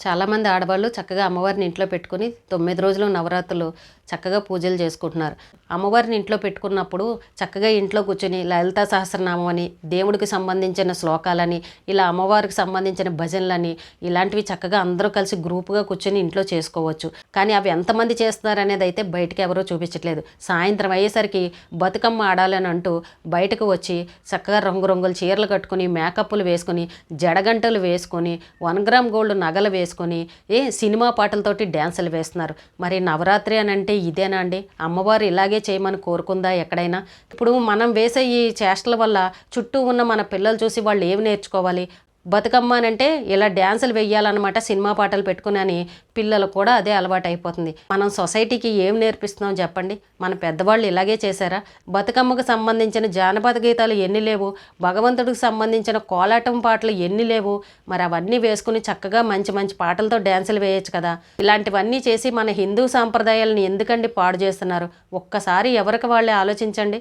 చాలామంది ఆడవాళ్ళు చక్కగా అమ్మవారిని ఇంట్లో పెట్టుకుని తొమ్మిది రోజులు నవరాత్రులు చక్కగా పూజలు చేసుకుంటున్నారు. అమ్మవారిని ఇంట్లో పెట్టుకున్నప్పుడు చక్కగా ఇంట్లో కూర్చొని లలితా సహస్రనామం అని దేవుడికి సంబంధించిన శ్లోకాలని ఇలా అమ్మవారికి సంబంధించిన భజనలని ఇలాంటివి చక్కగా అందరూ కలిసి గ్రూపుగా కూర్చొని ఇంట్లో చేసుకోవచ్చు. కానీ అవి ఎంతమంది చేస్తున్నారు అనేది అయితే బయటకు ఎవరో చూపించట్లేదు. సాయంత్రం అయ్యేసరికి బతుకమ్మ ఆడాలని అంటూ బయటకు వచ్చి చక్కగా రంగురంగుల చీరలు కట్టుకుని మేకప్లు వేసుకొని జడగంటలు వేసుకొని వన్ గ్రామ్ గోల్డ్ నగలు వేసుకొని ఏ సినిమా పాటలతోటి డ్యాన్సులు వేస్తున్నారు. మరి నవరాత్రి అని అంటే ఇదేనా అండి? అమ్మవారు ఇలాగే చేయమని కోరుకుందా ఎక్కడైనా? ఇప్పుడు మనం వేసే ఈ చేష్టల వల్ల చుట్టూ ఉన్న మన పిల్లలు చూసి వాళ్ళు ఏమి నేర్చుకోవాలి? బతుకమ్మ అని అంటే ఇలా డ్యాన్సులు వెయ్యాలన్నమాట సినిమా పాటలు పెట్టుకుని పిల్లలు కూడా అదే అలవాటు అయిపోతుంది మనం సొసైటీకి ఏం నేర్పిస్తున్నాం చెప్పండి? మన పెద్దవాళ్ళు ఇలాగే చేశారా? బతుకమ్మకు సంబంధించిన జానపద గీతాలు ఎన్ని లేవు? భగవంతుడికి సంబంధించిన కోలాటం పాటలు ఎన్ని లేవు? మరి అవన్నీ వేసుకుని చక్కగా మంచి మంచి పాటలతో డ్యాన్సులు వేయొచ్చు కదా. ఇలాంటివన్నీ చేసి మన హిందూ సాంప్రదాయాలను ఎందుకండి పాడు చేస్తున్నారు? ఒక్కసారి ఎవరికి వాళ్ళే ఆలోచించండి?